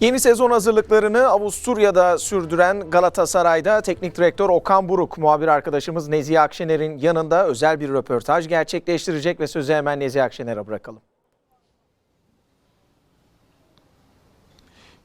Yeni sezon hazırlıklarını Avusturya'da sürdüren Galatasaray'da teknik direktör Okan Buruk, muhabir arkadaşımız Nezihe Akşener'in yanında özel bir röportaj gerçekleştirecek ve sözü hemen Nezihe Akşener'e bırakalım.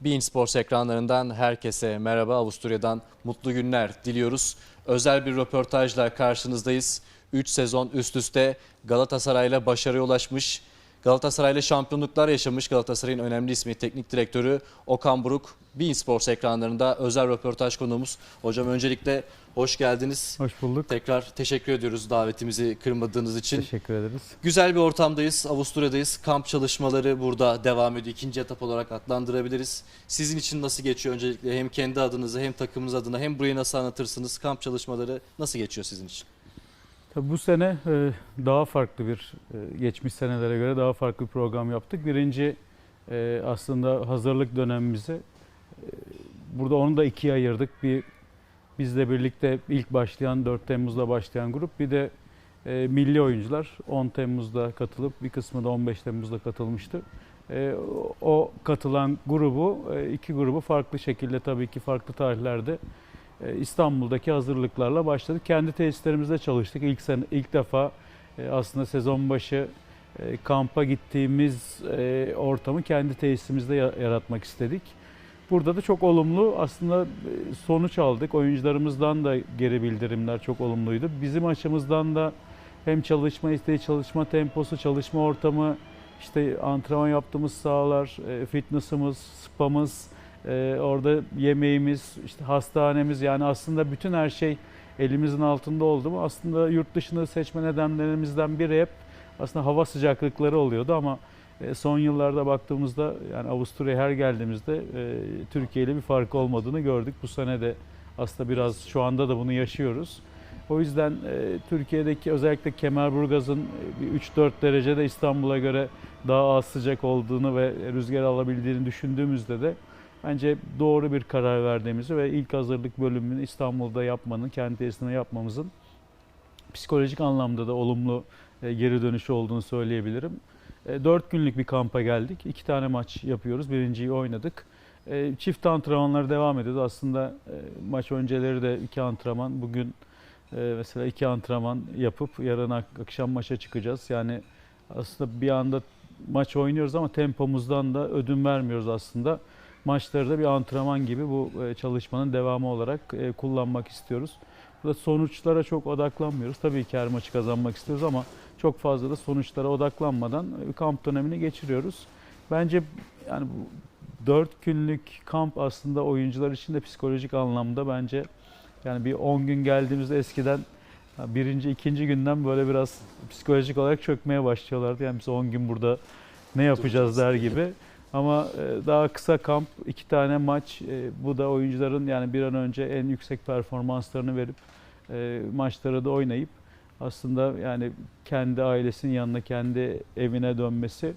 Bein Sports ekranlarından herkese merhaba. Avusturya'dan mutlu günler diliyoruz. Özel bir röportajla karşınızdayız. 3 sezon üst üste Galatasaray'la başarıya ulaşmış, Galatasaray'la şampiyonluklar yaşamış Galatasaray'ın önemli ismi teknik direktörü Okan Buruk. Bein Sports ekranlarında özel röportaj konuğumuz. Hocam öncelikle hoş geldiniz. Hoş bulduk. Tekrar teşekkür ediyoruz davetimizi kırmadığınız için. Teşekkür ederiz. Güzel bir ortamdayız. Avusturya'dayız. Kamp çalışmaları burada devam ediyor. İkinci etap olarak adlandırabiliriz. Sizin için nasıl geçiyor öncelikle? Hem kendi adınıza hem takımınız adına hem burayı nasıl anlatırsınız? Kamp çalışmaları nasıl geçiyor sizin için? Tabii bu sene e, daha farklı bir, e, geçmiş senelere göre daha farklı bir program yaptık. Birinci e, aslında hazırlık dönemimizi burada onu da ikiye ayırdık. Bir bizle birlikte ilk başlayan 4 Temmuz'da başlayan grup bir de milli oyuncular 10 Temmuz'da katılıp bir kısmı da 15 Temmuz'da katılmıştı. O katılan grubu iki grubu farklı şekilde tabii ki farklı tarihlerde İstanbul'daki hazırlıklarla başladık. Kendi tesislerimizde çalıştık. İlk sene ilk defa e, aslında sezon başı e, kampa gittiğimiz e, ortamı kendi tesisimizde ya- yaratmak istedik. Burada da çok olumlu aslında e, sonuç aldık. Oyuncularımızdan da geri bildirimler çok olumluydu. Bizim açımızdan da hem çalışma isteği, çalışma temposu, çalışma ortamı, işte antrenman yaptığımız sahalar, e, fitness'ımız, spamız, ee, orada yemeğimiz, işte hastanemiz yani aslında bütün her şey elimizin altında oldu mu? Aslında yurt dışını seçme nedenlerimizden biri hep aslında hava sıcaklıkları oluyordu ama e, son yıllarda baktığımızda yani Avusturya'ya her geldiğimizde e, Türkiye ile bir fark olmadığını gördük. Bu sene de aslında biraz şu anda da bunu yaşıyoruz. O yüzden e, Türkiye'deki özellikle Kemerburgaz'ın e, bir 3-4 derecede İstanbul'a göre daha az sıcak olduğunu ve rüzgar alabildiğini düşündüğümüzde de Bence doğru bir karar verdiğimizi ve ilk hazırlık bölümünü İstanbul'da yapmanın, kendi tesisinde yapmamızın psikolojik anlamda da olumlu e, geri dönüşü olduğunu söyleyebilirim. E, Dört günlük bir kampa geldik. İki tane maç yapıyoruz. Birinciyi oynadık. E, Çift antrenmanlar devam ediyordu. Aslında e, maç önceleri de iki antrenman. Bugün e, mesela iki antrenman yapıp yarın ak- akşam maça çıkacağız. Yani aslında bir anda maç oynuyoruz ama tempomuzdan da ödün vermiyoruz aslında maçları da bir antrenman gibi bu e, çalışmanın devamı olarak e, kullanmak istiyoruz. Burada sonuçlara çok odaklanmıyoruz. Tabii ki her maçı kazanmak istiyoruz ama çok fazla da sonuçlara odaklanmadan e, kamp dönemini geçiriyoruz. Bence yani bu 4 günlük kamp aslında oyuncular için de psikolojik anlamda bence yani bir 10 gün geldiğimizde eskiden birinci, ikinci günden böyle biraz psikolojik olarak çökmeye başlıyorlardı. Yani biz 10 gün burada ne yapacağız der gibi. Ama e, daha kısa kamp, iki tane maç. e, Bu da oyuncuların yani bir an önce en yüksek performanslarını verip e, maçları da oynayıp aslında yani kendi ailesinin yanına, kendi evine dönmesi.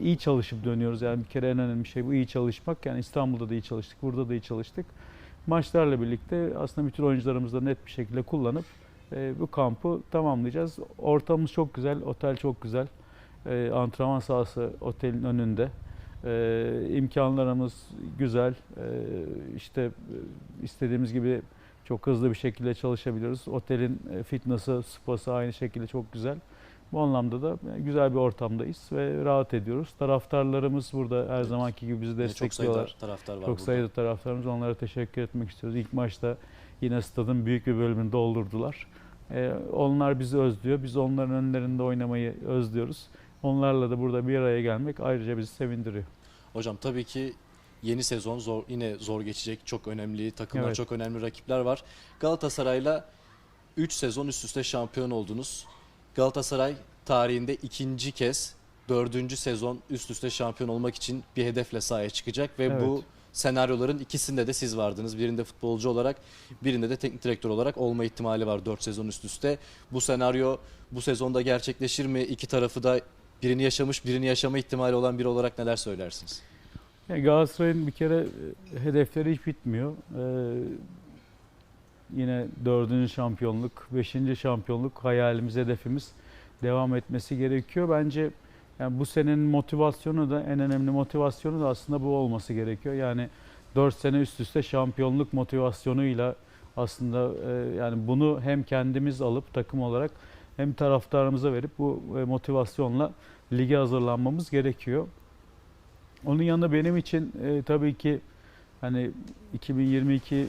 İyi çalışıp dönüyoruz. Yani bir kere en önemli şey bu iyi çalışmak. Yani İstanbul'da da iyi çalıştık, burada da iyi çalıştık. Maçlarla birlikte aslında bütün oyuncularımızı da net bir şekilde kullanıp bu kampı tamamlayacağız. Ortamımız çok güzel, otel çok güzel. Antrenman sahası otelin önünde. Ee, imkanlarımız güzel. Ee, işte e, istediğimiz gibi çok hızlı bir şekilde çalışabiliyoruz. Otelin e, fitness'ı, spası aynı şekilde çok güzel. Bu anlamda da e, güzel bir ortamdayız ve rahat ediyoruz. Taraftarlarımız burada her zamanki gibi bizi Çok sayıda destekliyorlar. taraftar var Çok burada. sayıda taraftarımız. Onlara teşekkür etmek istiyoruz. İlk maçta yine stadın büyük bir bölümünü doldurdular. Ee, onlar bizi özlüyor. Biz onların önlerinde oynamayı özlüyoruz. Onlarla da burada bir araya gelmek ayrıca bizi sevindiriyor. Hocam tabii ki yeni sezon zor yine zor geçecek. Çok önemli takımlar, Evet. çok önemli rakipler var. Galatasaray'la 3 sezon üst üste şampiyon oldunuz. Galatasaray tarihinde ikinci kez dördüncü sezon üst üste şampiyon olmak için bir hedefle sahaya çıkacak ve Evet. bu senaryoların ikisinde de siz vardınız. Birinde futbolcu olarak, birinde de teknik direktör olarak olma ihtimali var 4 sezon üst üste. Bu senaryo bu sezonda gerçekleşir mi? İki tarafı da birini yaşamış, birini yaşama ihtimali olan biri olarak neler söylersiniz? Yani Galatasaray'ın bir kere e, hedefleri hiç bitmiyor. Ee, yine dördüncü şampiyonluk, beşinci şampiyonluk hayalimiz, hedefimiz devam etmesi gerekiyor. Bence Yani bu senenin motivasyonu da en önemli motivasyonu da aslında bu olması gerekiyor. Yani 4 sene üst üste şampiyonluk motivasyonuyla aslında e, yani bunu hem kendimiz alıp takım olarak hem taraftarımıza verip bu e, motivasyonla lige hazırlanmamız gerekiyor. Onun yanında benim için e, tabii ki hani 2022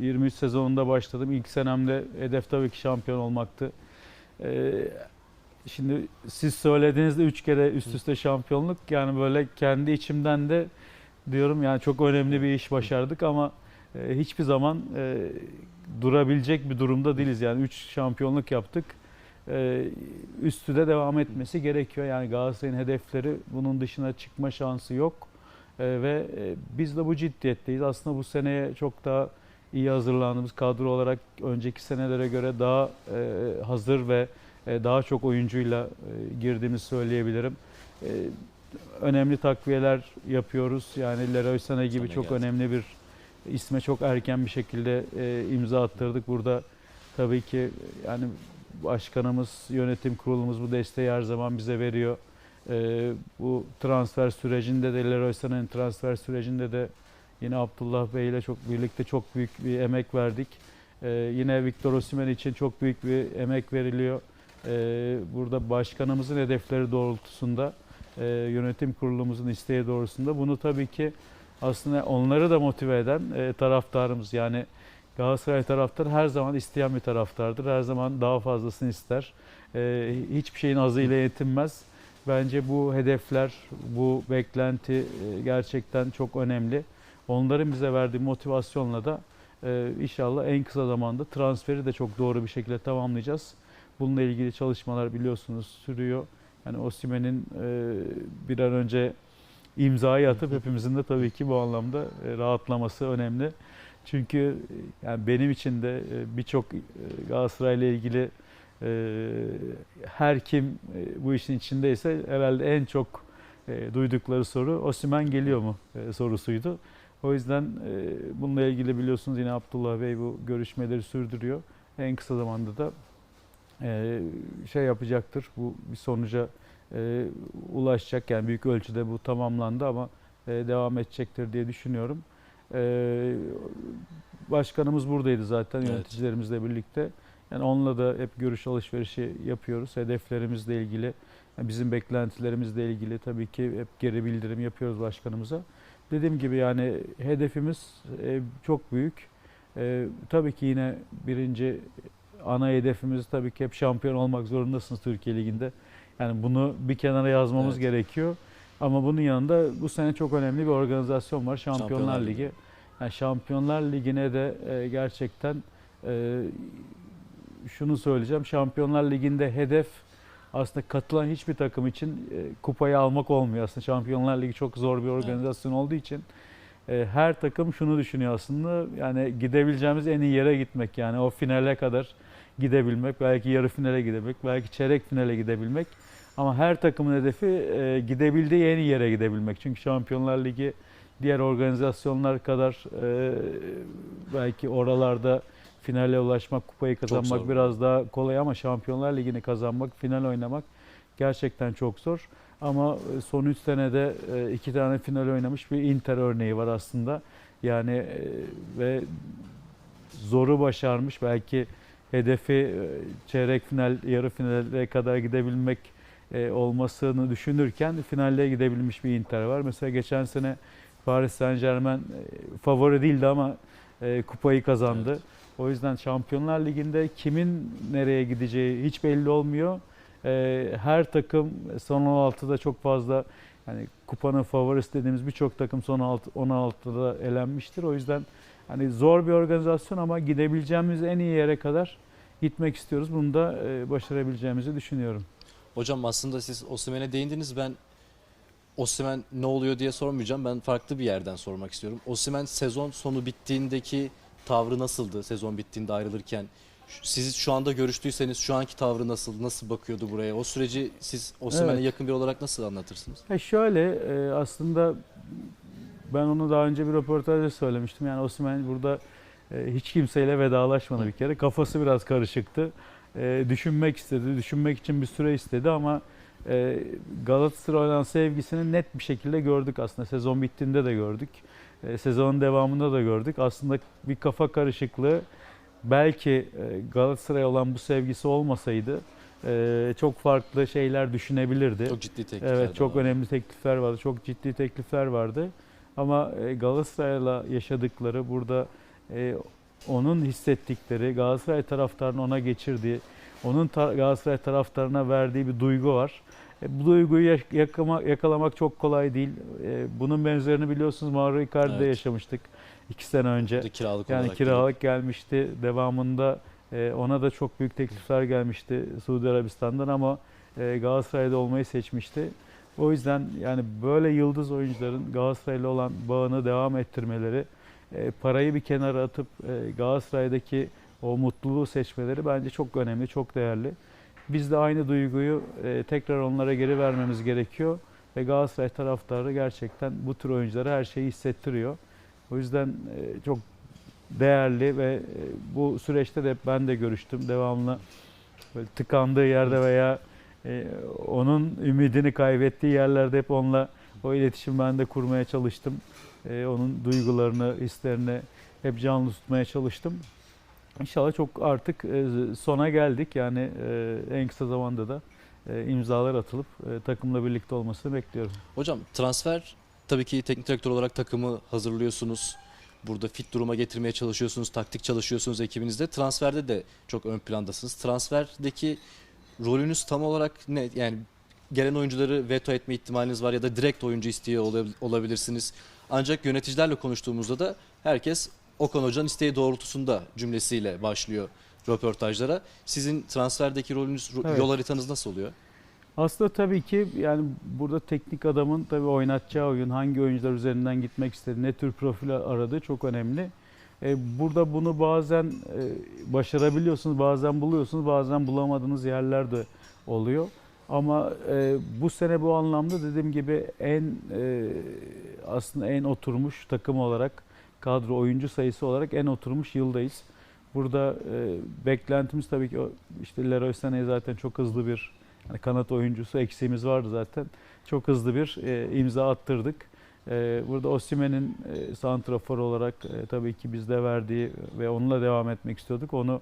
23 sezonunda başladım. İlk senemde hedef tabii ki şampiyon olmaktı. E, şimdi siz söylediğinizde 3 kere üst üste şampiyonluk yani böyle kendi içimden de diyorum yani çok önemli bir iş başardık ama e, hiçbir zaman e, durabilecek bir durumda değiliz. Yani 3 şampiyonluk yaptık. E, üstü de devam etmesi gerekiyor. Yani Galatasaray'ın hedefleri bunun dışına çıkma şansı yok. E, ve e, biz de bu ciddiyetteyiz. Aslında bu seneye çok daha iyi hazırlandığımız kadro olarak önceki senelere göre daha hazır ve daha çok oyuncuyla girdiğimizi söyleyebilirim. Önemli takviyeler yapıyoruz. Yani Leroy Sané gibi Sané çok geldi. önemli bir isme çok erken bir şekilde imza attırdık. Burada tabii ki yani başkanımız, yönetim kurulumuz bu desteği her zaman bize veriyor. E, bu transfer sürecinde de Leroy Sané'nin transfer sürecinde de yine Abdullah Bey ile çok birlikte çok büyük bir emek verdik. E, yine Victor Osimhen için çok büyük bir emek veriliyor. E, burada başkanımızın hedefleri doğrultusunda, e, yönetim kurulumuzun isteği doğrultusunda bunu tabii ki aslında onları da motive eden e, taraftarımız. Yani Galatasaray taraftarı her zaman isteyen bir taraftardır. Her zaman daha fazlasını ister. E, hiçbir şeyin azıyla yetinmez. Bence bu hedefler, bu beklenti e, gerçekten çok önemli. Onların bize verdiği motivasyonla da e, inşallah en kısa zamanda transferi de çok doğru bir şekilde tamamlayacağız. Bununla ilgili çalışmalar biliyorsunuz sürüyor. Yani Osimhen'in e, bir an önce imzayı atıp hepimizin de tabii ki bu anlamda e, rahatlaması önemli. Çünkü e, yani benim için de e, birçok e, Galatasaray'la ilgili her kim bu işin içindeyse herhalde en çok duydukları soru Osimhen geliyor mu sorusuydu. O yüzden bununla ilgili biliyorsunuz yine Abdullah Bey bu görüşmeleri sürdürüyor. En kısa zamanda da şey yapacaktır. Bu bir sonuca ulaşacak. Yani büyük ölçüde bu tamamlandı ama devam edecektir diye düşünüyorum. E, başkanımız buradaydı zaten Evet. yöneticilerimizle birlikte. Yani onunla da hep görüş alışverişi yapıyoruz. Hedeflerimizle ilgili, yani bizim beklentilerimizle ilgili tabii ki hep geri bildirim yapıyoruz başkanımıza. Dediğim gibi yani hedefimiz e, çok büyük. E, tabii ki yine birinci ana hedefimiz tabii ki hep şampiyon olmak zorundasınız Türkiye Ligi'nde. Yani bunu bir kenara yazmamız Evet. gerekiyor. Ama bunun yanında bu sene çok önemli bir organizasyon var. Şampiyonlar, Şampiyonlar Ligi. Ligi. Yani Şampiyonlar Ligi'ne de e, gerçekten e, şunu söyleyeceğim. Şampiyonlar Ligi'nde hedef aslında katılan hiçbir takım için e, kupayı almak olmuyor. Aslında Şampiyonlar Ligi çok zor bir organizasyon olduğu için e, her takım şunu düşünüyor aslında. Yani gidebileceğimiz en iyi yere gitmek. Yani o finale kadar gidebilmek, belki yarı finale gidebilmek, belki çeyrek finale gidebilmek. Ama her takımın hedefi e, gidebildiği en iyi yere gidebilmek. Çünkü Şampiyonlar Ligi diğer organizasyonlar kadar e, belki oralarda finale ulaşmak, kupayı kazanmak biraz daha kolay ama Şampiyonlar Ligi'ni kazanmak, final oynamak gerçekten çok zor. Ama e, son 3 senede e, iki tane final oynamış bir Inter örneği var aslında. Yani e, ve zoru başarmış. Belki hedefi çeyrek final, yarı finale kadar gidebilmek olmasını düşünürken finale gidebilmiş bir Inter var. Mesela geçen sene Paris Saint Germain e, favori değildi ama e, kupayı kazandı. Evet. O yüzden Şampiyonlar Ligi'nde kimin nereye gideceği hiç belli olmuyor. E, her takım son 16'da çok fazla yani kupanın favorisi dediğimiz birçok takım son 6 16'da elenmiştir. O yüzden hani zor bir organizasyon ama gidebileceğimiz en iyi yere kadar gitmek istiyoruz. Bunu da e, başarabileceğimizi düşünüyorum. Hocam aslında siz Osimhen'e değindiniz. Ben Osimhen ne oluyor diye sormayacağım. Ben farklı bir yerden sormak istiyorum. Osimhen sezon sonu bittiğindeki tavrı nasıldı? Sezon bittiğinde ayrılırken. Siz şu anda görüştüyseniz şu anki tavrı nasıl? Nasıl bakıyordu buraya? O süreci siz Osimhen'e Evet. yakın bir olarak nasıl anlatırsınız? Ha şöyle e, aslında ben onu daha önce bir röportajda söylemiştim. Yani Osimhen burada e, hiç kimseyle vedalaşmadı bir kere. Kafası biraz karışıktı. E, düşünmek istedi. Düşünmek için bir süre istedi ama e, Galatasaray'a olan sevgisini net bir şekilde gördük aslında. Sezon bittiğinde de gördük. E, sezonun devamında da gördük. Aslında bir kafa karışıklığı belki e, Galatasaray'a olan bu sevgisi olmasaydı e, çok farklı şeyler düşünebilirdi. Çok ciddi teklifler Evet çok var. önemli teklifler vardı. Çok ciddi teklifler vardı. Ama e, Galatasaray'la yaşadıkları burada e, onun hissettikleri, Galatasaray taraftarının ona geçirdiği, onun tar- Galatasaray taraftarına verdiği bir duygu var. E, bu duyguyu yakama- yakalamak çok kolay değil. E, bunun benzerini biliyorsunuz Mauro Icardi'de Evet. yaşamıştık iki sene önce. Kiralık Yani kiralık gelmişti. Devamında e, ona da çok büyük teklifler gelmişti Suudi Arabistan'dan ama e, Galatasaray'da olmayı seçmişti. O yüzden yani böyle yıldız oyuncuların Galatasaray'la olan bağını devam ettirmeleri, e, parayı bir kenara atıp e, Galatasaray'daki o mutluluğu seçmeleri bence çok önemli, çok değerli. Biz de aynı duyguyu e, tekrar onlara geri vermemiz gerekiyor ve Galatasaray taraftarı gerçekten bu tür oyunculara her şeyi hissettiriyor. O yüzden e, çok değerli ve bu süreçte de ben de görüştüm. Devamlı böyle tıkandığı yerde veya onun ümidini kaybettiği yerlerde hep onunla o iletişim ben de kurmaya çalıştım. E, onun duygularını, hislerini hep canlı tutmaya çalıştım. İnşallah çok artık e, sona geldik. Yani e, en kısa zamanda da e, imzalar atılıp e, takımla birlikte olmasını bekliyorum. Hocam transfer tabii ki teknik direktör olarak takımı hazırlıyorsunuz. Burada fit duruma getirmeye çalışıyorsunuz, taktik çalışıyorsunuz ekibinizde. Transferde de çok ön plandasınız. Transferdeki rolünüz tam olarak ne? Yani gelen oyuncuları veto etme ihtimaliniz var ya da direkt oyuncu isteği olabil- olabilirsiniz. Ancak yöneticilerle konuştuğumuzda da herkes Okan Hoca'nın isteği doğrultusunda cümlesiyle başlıyor röportajlara. Sizin transferdeki rolünüz, ro- Evet. yol haritanız nasıl oluyor? Aslında tabii ki yani burada teknik adamın tabii oynatacağı oyun, hangi oyuncular üzerinden gitmek istediği, ne tür profil aradığı çok önemli. E, burada bunu bazen e, başarabiliyorsunuz, bazen buluyorsunuz, bazen bulamadığınız yerler de oluyor. Ama e, bu sene bu anlamda dediğim gibi en e, aslında en oturmuş takım olarak, kadro oyuncu sayısı olarak en oturmuş yıldayız. Burada e, beklentimiz tabii ki o- işte Leroy Sané zaten çok hızlı bir yani kanat oyuncusu eksiğimiz vardı zaten. Çok hızlı bir e, imza attırdık. E, burada Osimhen'in e, santrafor olarak e, tabii ki bizde verdiği ve onunla devam etmek istiyorduk. Onu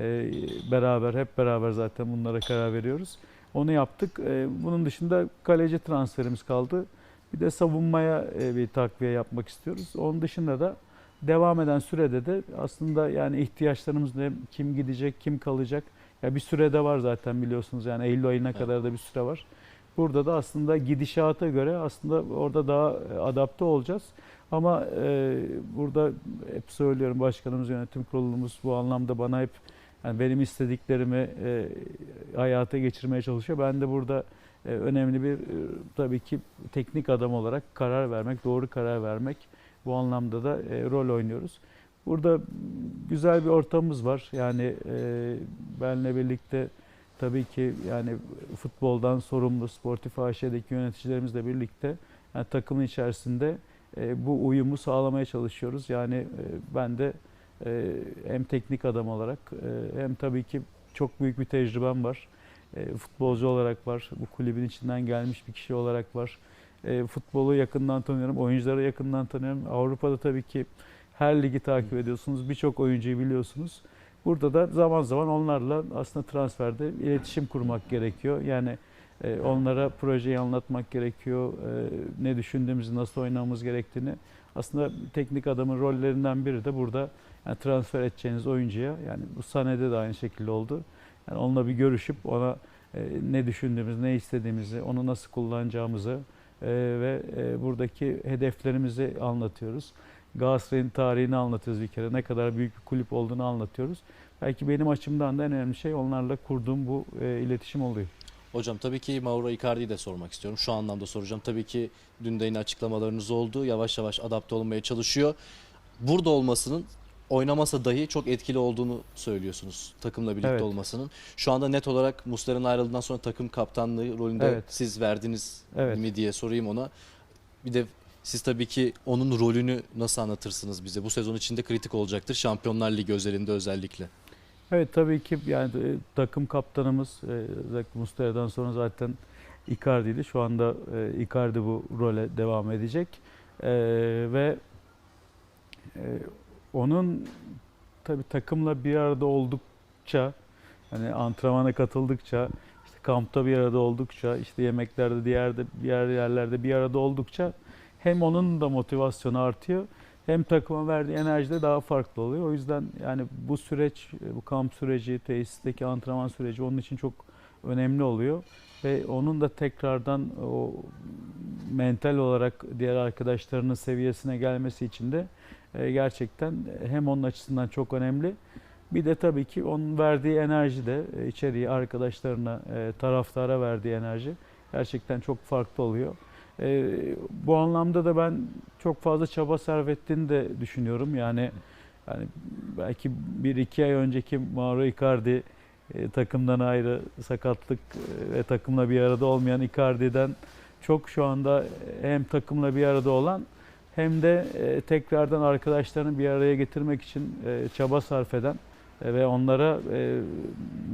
e, beraber hep beraber zaten bunlara karar veriyoruz. Onu yaptık. E, bunun dışında kaleci transferimiz kaldı. Bir de savunmaya e, bir takviye yapmak istiyoruz. Onun dışında da devam eden sürede de aslında yani ihtiyaçlarımız ne, kim gidecek, kim kalacak ya bir sürede var zaten biliyorsunuz yani Eylül ayına Evet. kadar da bir süre var. Burada da aslında gidişata göre aslında orada daha e, adapte olacağız. Ama e, burada hep söylüyorum başkanımız, yönetim kurulumuz bu anlamda bana hep yani benim istediklerimi e, hayata geçirmeye çalışıyor. Ben de burada e, önemli bir e, tabii ki teknik adam olarak karar vermek, doğru karar vermek bu anlamda da e, rol oynuyoruz. Burada güzel bir ortamımız var. Yani benle birlikte tabii ki yani futboldan sorumlu Sportif AŞ'deki yöneticilerimizle birlikte yani takımın içerisinde bu uyumu sağlamaya çalışıyoruz. Yani ben de hem teknik adam olarak hem tabii ki çok büyük bir tecrübem var. E, futbolcu olarak var. Bu kulübün içinden gelmiş bir kişi olarak var. E, futbolu yakından tanıyorum. Oyuncuları yakından tanıyorum. Avrupa'da tabii ki her ligi takip ediyorsunuz. Birçok oyuncuyu biliyorsunuz. Burada da zaman zaman onlarla aslında transferde iletişim kurmak gerekiyor. Yani e, onlara projeyi anlatmak gerekiyor. E, ne düşündüğümüzü, nasıl oynamamız gerektiğini. Aslında teknik adamın rollerinden biri de burada yani transfer edeceğiniz oyuncuya yani bu sahnede de aynı şekilde oldu. Yani onunla bir görüşüp ona e, ne düşündüğümüzü, ne istediğimizi, onu nasıl kullanacağımızı e, ve e, buradaki hedeflerimizi anlatıyoruz. Galatasaray'ın tarihini anlatıyoruz bir kere. Ne kadar büyük bir kulüp olduğunu anlatıyoruz. Belki benim açımdan da en önemli şey onlarla kurduğum bu e, iletişim oluyor. Hocam tabii ki Mauro Icardi'yi de sormak istiyorum. Şu anlamda soracağım. Tabii ki dün de yine açıklamalarınız oldu. Yavaş yavaş adapte olmaya çalışıyor. Burada olmasının oynamasa dahi çok etkili olduğunu söylüyorsunuz takımla birlikte Evet. olmasının. Şu anda net olarak Muslera'nın ayrıldığından sonra takım kaptanlığı rolünde Evet. siz verdiniz Evet. mi diye sorayım ona. Bir de siz tabii ki onun rolünü nasıl anlatırsınız bize? Bu sezon içinde kritik olacaktır. Şampiyonlar Ligi özelinde özellikle. Evet tabii ki yani e, takım kaptanımız e, özellikle Muslera'dan sonra zaten Icardi'ydi. Şu anda e, Icardi bu role devam edecek. E, ve e, onun tabi takımla bir arada oldukça hani antrenmana katıldıkça işte kampta bir arada oldukça işte yemeklerde diğer diğer yerlerde bir arada oldukça hem onun da motivasyonu artıyor hem takıma verdiği enerji de daha farklı oluyor. O yüzden yani bu süreç, bu kamp süreci, tesisteki antrenman süreci onun için çok önemli oluyor. Ve onun da tekrardan o mental olarak diğer arkadaşlarının seviyesine gelmesi için de e, gerçekten hem onun açısından çok önemli. Bir de tabii ki onun verdiği enerji de e, içeriye arkadaşlarına, e, taraftara verdiği enerji gerçekten çok farklı oluyor. E, bu anlamda da ben çok fazla çaba sarf ettiğini de düşünüyorum. Yani yani belki bir iki ay önceki Mauro Icardi e, takımdan ayrı sakatlık e, ve takımla bir arada olmayan Icardi'den çok şu anda hem takımla bir arada olan hem de e, tekrardan arkadaşlarını bir araya getirmek için e, çaba sarf eden e, ve onlara e,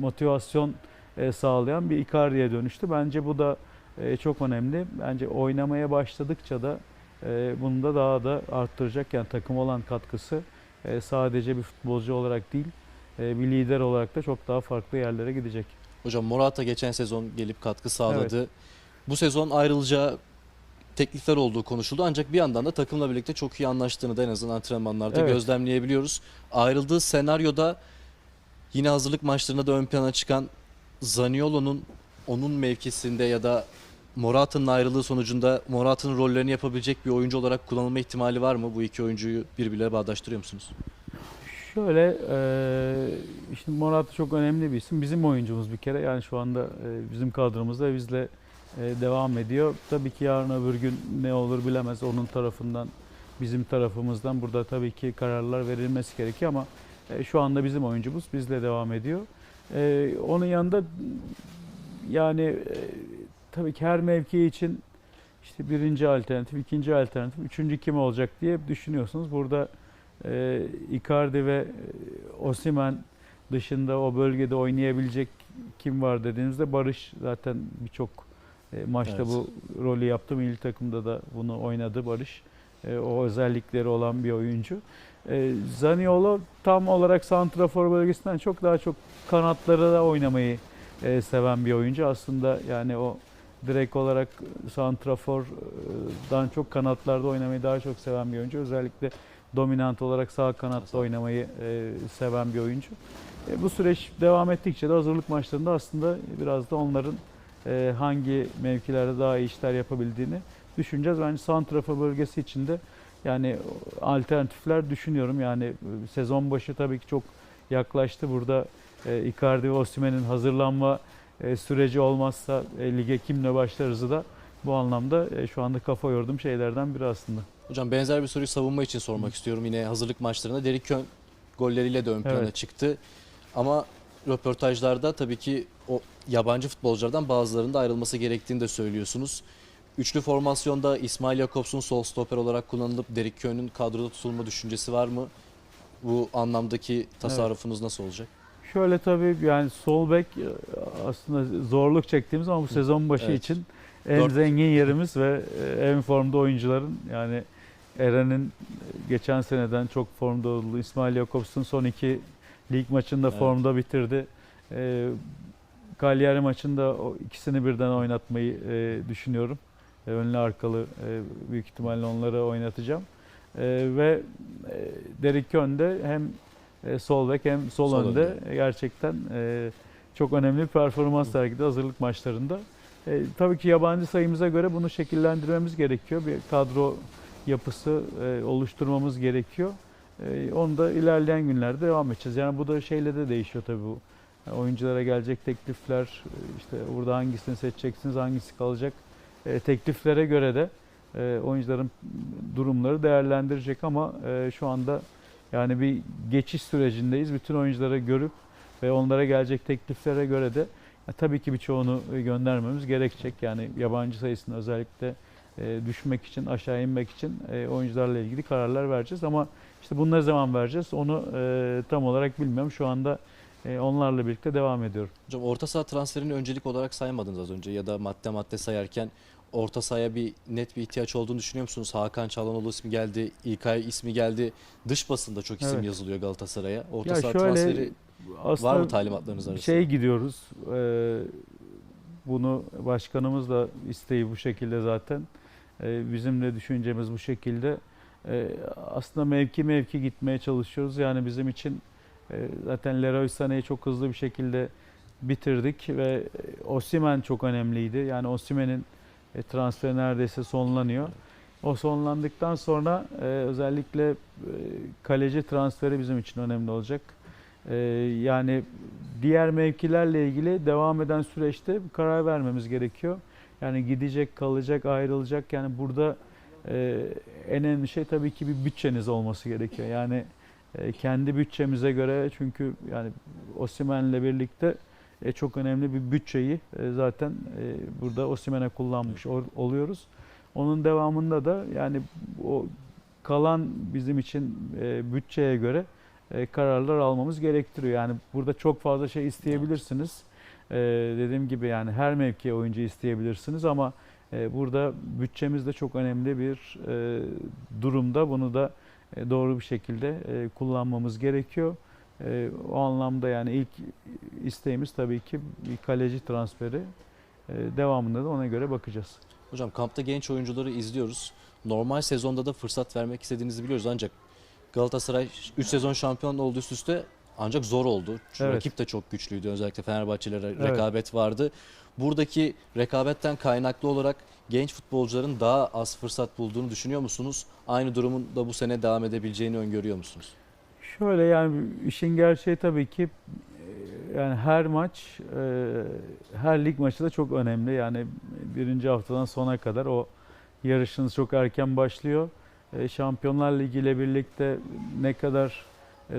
motivasyon e, sağlayan bir Icardi'ye dönüştü. Bence bu da e, çok önemli. Bence oynamaya başladıkça da e, bunu da daha da arttıracak. Yani takım olan katkısı e, sadece bir futbolcu olarak değil, e, bir lider olarak da çok daha farklı yerlere gidecek. Hocam Morata geçen sezon gelip katkı sağladı. Bu sezon ayrılacağı teklifler olduğu konuşuldu. Ancak bir yandan da takımla birlikte çok iyi anlaştığını da en azından antrenmanlarda Evet. gözlemleyebiliyoruz. Ayrıldığı senaryoda yine hazırlık maçlarında da ön plana çıkan Zaniolo'nun onun mevkisinde ya da Morata'nın ayrılığı sonucunda Morata'nın rollerini yapabilecek bir oyuncu olarak kullanılma ihtimali var mı? Bu iki oyuncuyu birbirleriyle bağdaştırıyor musunuz? Şöyle, e, şimdi Morata çok önemli bir isim. Bizim oyuncumuz bir kere. Yani şu anda e, bizim kadromuzda bizle e, devam ediyor. Tabii ki yarın öbür gün ne olur bilemez. Onun tarafından, bizim tarafımızdan burada tabii ki kararlar verilmesi gerekiyor ama e, şu anda bizim oyuncumuz bizle devam ediyor. E, onun yanında yani e, tabii ki her mevki için işte birinci alternatif, ikinci alternatif, üçüncü kim olacak diye düşünüyorsunuz. Burada e, Icardi ve e, Osimhen dışında o bölgede oynayabilecek kim var dediğinizde Barış zaten birçok e, maçta Evet. bu rolü yaptı. Milli takımda da bunu oynadı Barış. E, o özellikleri olan bir oyuncu. E, Zaniolo tam olarak santrafor bölgesinden çok daha çok kanatlara da oynamayı e, seven bir oyuncu. Aslında yani o direkt olarak santrafordan çok kanatlarda oynamayı daha çok seven bir oyuncu. Özellikle dominant olarak sağ kanatta oynamayı e, seven bir oyuncu. E, bu süreç devam ettikçe de hazırlık maçlarında aslında biraz da onların e, hangi mevkilerde daha iyi işler yapabildiğini düşüneceğiz. Bence santrafor bölgesi içinde yani alternatifler düşünüyorum. Yani sezon başı tabii ki çok yaklaştı. Burada Icardi ve Osimhen'in hazırlanma süreci olmazsa e, lige kimle başlarızı da bu anlamda e, şu anda kafa yorduğum şeylerden biri aslında. Hocam benzer bir soruyu savunma için sormak istiyorum. Yine hazırlık maçlarında Derek Kön golleriyle de ön plana Evet. çıktı. Ama röportajlarda tabii ki o yabancı futbolculardan bazılarının da ayrılması gerektiğini de söylüyorsunuz. Üçlü formasyonda İsmail Jakobs'un sol stoper olarak kullanılıp Derek Kön'ün kadroda tutulma düşüncesi var mı? Bu anlamdaki tasarrufunuz nasıl olacak? Şöyle tabii yani sol bek e, aslında zorluk çektiğimiz ama bu sezon başı Evet. için en Dört- zengin yerimiz ve e, en formda oyuncuların yani Eren'in geçen seneden çok formda olduğu İsmail Jakobs'un son iki lig maçında Evet. formda bitirdi. E, maçında o ikisini birden oynatmayı e, düşünüyorum. E, önlü arkalı e, büyük ihtimalle onları oynatacağım. E, ve e, Derek Kön de hem e, sol bek hem sol, Sol önde önde. gerçekten e, çok önemli bir performans sergiledi hazırlık maçlarında. E, tabii ki yabancı sayımıza göre bunu şekillendirmemiz gerekiyor. Bir kadro yapısı e, oluşturmamız gerekiyor. E, onu da ilerleyen günlerde devam edeceğiz. Yani bu da şeyle de değişiyor tabii bu. Yani oyunculara gelecek teklifler, e, işte burada hangisini seçeceksiniz, hangisi kalacak e, tekliflere göre de e, oyuncuların durumları değerlendirecek ama e, şu anda yani bir geçiş sürecindeyiz. Bütün oyuncuları görüp ve onlara gelecek tekliflere göre de ya tabii ki birçoğunu e, göndermemiz gerekecek. Yani yabancı sayısını özellikle e, düşmek için, aşağı inmek için e, oyuncularla ilgili kararlar vereceğiz. Ama işte bunu ne zaman vereceğiz onu e, tam olarak bilmiyorum. Şu anda E, onlarla birlikte devam ediyorum. Hocam orta saha transferini öncelik olarak saymadınız az önce ya da madde madde sayarken orta sahaya bir net bir ihtiyaç olduğunu düşünüyor musunuz? Hakan Çalhanoğlu ismi geldi, İlkay ismi geldi. Dış basında çok isim Evet. yazılıyor Galatasaray'a. Orta Ya saha şöyle, transferi var mı talimatlarınız arasında? şey gidiyoruz. e, bunu başkanımız da isteği bu şekilde zaten. E, bizim de düşüncemiz bu şekilde. E, aslında mevki mevki gitmeye çalışıyoruz. Yani bizim için e, zaten Leroy Sané'yi çok hızlı bir şekilde bitirdik ve Osimen çok önemliydi. Yani Osimen'in e, transferi neredeyse sonlanıyor. O sonlandıktan sonra e, özellikle e, kaleci transferi bizim için önemli olacak. E, yani diğer mevkilerle ilgili devam eden süreçte karar vermemiz gerekiyor. Yani gidecek, kalacak, ayrılacak. Yani burada e, en önemli şey tabii ki bir bütçeniz olması gerekiyor. Yani e, kendi bütçemize göre çünkü yani Osimhen'le birlikte e, çok önemli bir bütçeyi e, zaten e, burada Osimhen'e kullanmış ol- oluyoruz. Onun devamında da yani o kalan bizim için e, bütçeye göre e, kararlar almamız gerektiriyor. Yani burada çok fazla şey isteyebilirsiniz. E, dediğim gibi yani her mevkiye oyuncu isteyebilirsiniz ama e, burada bütçemiz de çok önemli bir e, durumda. Bunu da e, doğru bir şekilde e, kullanmamız gerekiyor. E, o anlamda yani ilk isteğimiz tabii ki bir kaleci transferi. E, devamında da ona göre bakacağız. Hocam kampta genç oyuncuları izliyoruz. Normal sezonda da fırsat vermek istediğinizi biliyoruz ancak Galatasaray 3 sezon şampiyon oldu üst üste ancak zor oldu. Çünkü Evet. rakip de çok güçlüydü. Özellikle Fenerbahçelere Evet. rekabet vardı. Buradaki rekabetten kaynaklı olarak genç futbolcuların daha az fırsat bulduğunu düşünüyor musunuz? Aynı durumun da bu sene devam edebileceğini öngörüyor musunuz? Şöyle yani işin gerçeği tabii ki e, yani her maç, e, her lig maçı da çok önemli. Yani birinci haftadan sona kadar o yarışınız çok erken başlıyor. E, Şampiyonlar Ligi ile birlikte ne kadar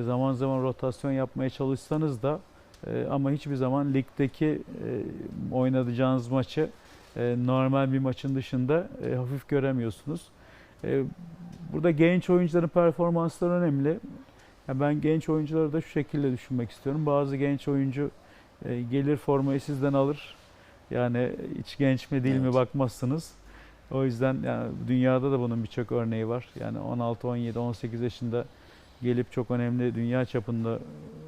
zaman zaman rotasyon yapmaya çalışsanız da ama hiçbir zaman ligdeki oynayacağınız maçı normal bir maçın dışında hafif göremiyorsunuz. Burada genç oyuncuların performansları önemli. Ya ben genç oyuncuları da şu şekilde düşünmek istiyorum. Bazı genç oyuncu e, gelir formayı sizden alır. Yani hiç genç mi değil mi Evet. bakmazsınız. O yüzden yani dünyada da bunun birçok örneği var. Yani 16, 17, 18 yaşında gelip çok önemli dünya çapında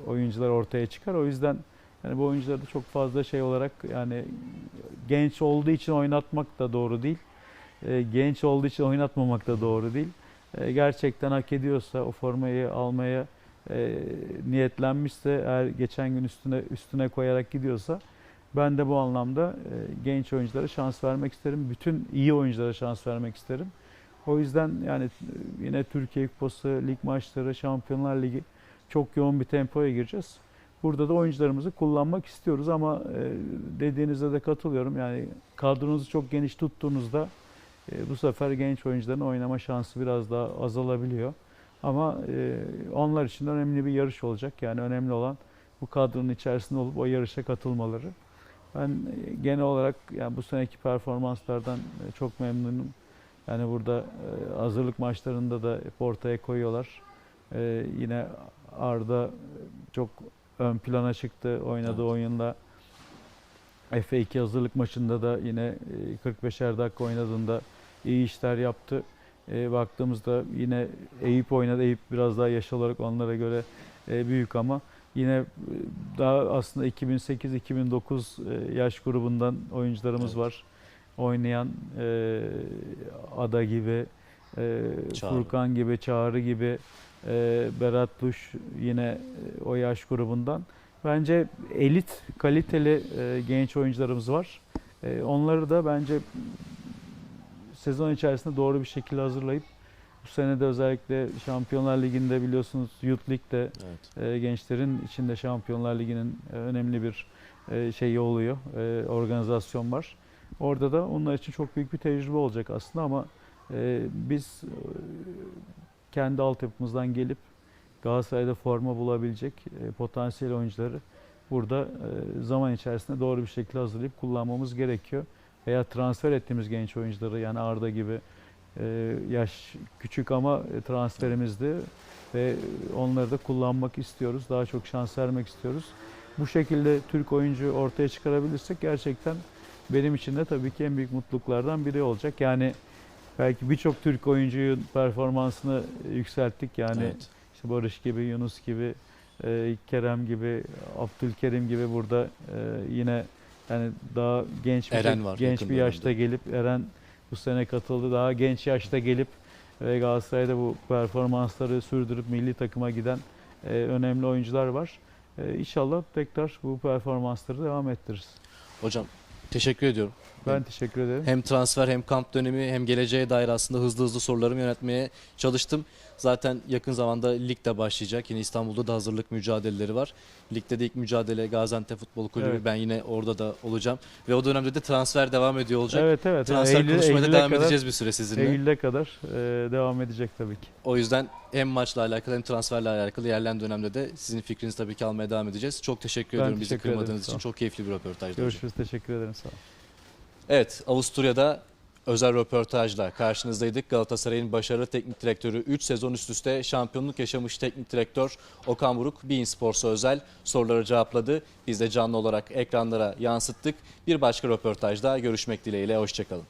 oyuncular ortaya çıkar. O yüzden yani bu oyuncuları da çok fazla şey olarak yani genç olduğu için oynatmak da doğru değil. E, genç olduğu için oynatmamak da doğru değil. E, gerçekten hak ediyorsa o formayı almaya e, niyetlenmişse eğer geçen gün üstüne üstüne koyarak gidiyorsa ben de bu anlamda e, genç oyunculara şans vermek isterim. Bütün iyi oyunculara şans vermek isterim. O yüzden yani e, yine Türkiye Kupası, lig maçları, Şampiyonlar Ligi çok yoğun bir tempoya gireceğiz. Burada da oyuncularımızı kullanmak istiyoruz ama e, dediğinizde de katılıyorum. Yani kadronuzu çok geniş tuttuğunuzda e, bu sefer genç oyuncuların oynama şansı biraz daha azalabiliyor. Ama e, onlar için de önemli bir yarış olacak. Yani önemli olan bu kadronun içerisinde olup o yarışa katılmaları. Ben e, genel olarak yani bu seneki performanslardan e, çok memnunum. Yani burada e, hazırlık maçlarında da hep ortaya koyuyorlar. E, yine Arda çok ön plana çıktı oynadığı Evet. oyunla. F2 hazırlık maçında da yine e, 45'er dakika oynadığında iyi işler yaptı. E, baktığımızda yine Eyüp oynadı. Eyüp biraz daha yaş olarak onlara göre e, büyük ama yine e, daha aslında 2008-2009 e, yaş grubundan oyuncularımız Evet. var. Oynayan e, Ada gibi, e, Çağrı. Furkan gibi, Çağrı gibi, e, Berat Duş yine e, o yaş grubundan. Bence elit, kaliteli e, genç oyuncularımız var. E, onları da bence sezon içerisinde doğru bir şekilde hazırlayıp bu sene de özellikle Şampiyonlar Ligi'nde biliyorsunuz Youth League'de Evet. e, gençlerin içinde Şampiyonlar Ligi'nin e, önemli bir e, şeyi oluyor, e, organizasyon var. Orada da onlar için çok büyük bir tecrübe olacak aslında ama e, biz e, kendi altyapımızdan gelip Galatasaray'da forma bulabilecek e, potansiyel oyuncuları burada e, zaman içerisinde doğru bir şekilde hazırlayıp kullanmamız gerekiyor. Veya transfer ettiğimiz genç oyuncuları yani Arda gibi e, yaş küçük ama transferimizdi ve onları da kullanmak istiyoruz. Daha çok şans vermek istiyoruz. Bu şekilde Türk oyuncu ortaya çıkarabilirsek gerçekten benim için de tabii ki en büyük mutluluklardan biri olacak. Yani belki birçok Türk oyuncunun performansını yükselttik. Yani Evet. işte Barış gibi, Yunus gibi, e, Kerem gibi, Abdülkerim gibi burada e, yine yani daha genç bir Eren var genç bir yaşta dönemde. gelip Eren bu sene katıldı. Daha genç yaşta gelip ve Galatasaray'da bu performansları sürdürüp milli takıma giden e, önemli oyuncular var. E, inşallah tekrar bu performansları devam ettiririz. Hocam teşekkür ediyorum. Ben teşekkür ederim. Hem transfer hem kamp dönemi hem geleceğe dair aslında hızlı hızlı sorularımı yönetmeye çalıştım. Zaten yakın zamanda lig de başlayacak. Yine İstanbul'da da hazırlık mücadeleleri var. Ligde de ilk mücadele Gaziantep Futbol Kulübü. Evet. Ben yine orada da olacağım. Ve o dönemde de transfer devam ediyor olacak. Evet evet. Transfer Eylül- konuşmaya Eylül'e devam kadar- edeceğiz bir süre sizinle. Eylül'e kadar e, devam edecek tabii ki. O yüzden hem maçla alakalı hem transferle alakalı ilerleyen dönemde de sizin fikrinizi tabii ki almaya devam edeceğiz. Çok teşekkür Ben ediyorum bizi teşekkür ederim, kırmadığınız sağ için. Çok keyifli bir röportajdı hocam. Görüşürüz. Teşekkür ederim. Sağ olun. Evet, Avusturya'da özel röportajla karşınızdaydık. Galatasaray'ın başarılı teknik direktörü 3 sezon üst üste şampiyonluk yaşamış teknik direktör Okan Buruk Bein Sports'a özel soruları cevapladı. Biz de canlı olarak ekranlara yansıttık. Bir başka röportajda görüşmek dileğiyle. Hoşçakalın.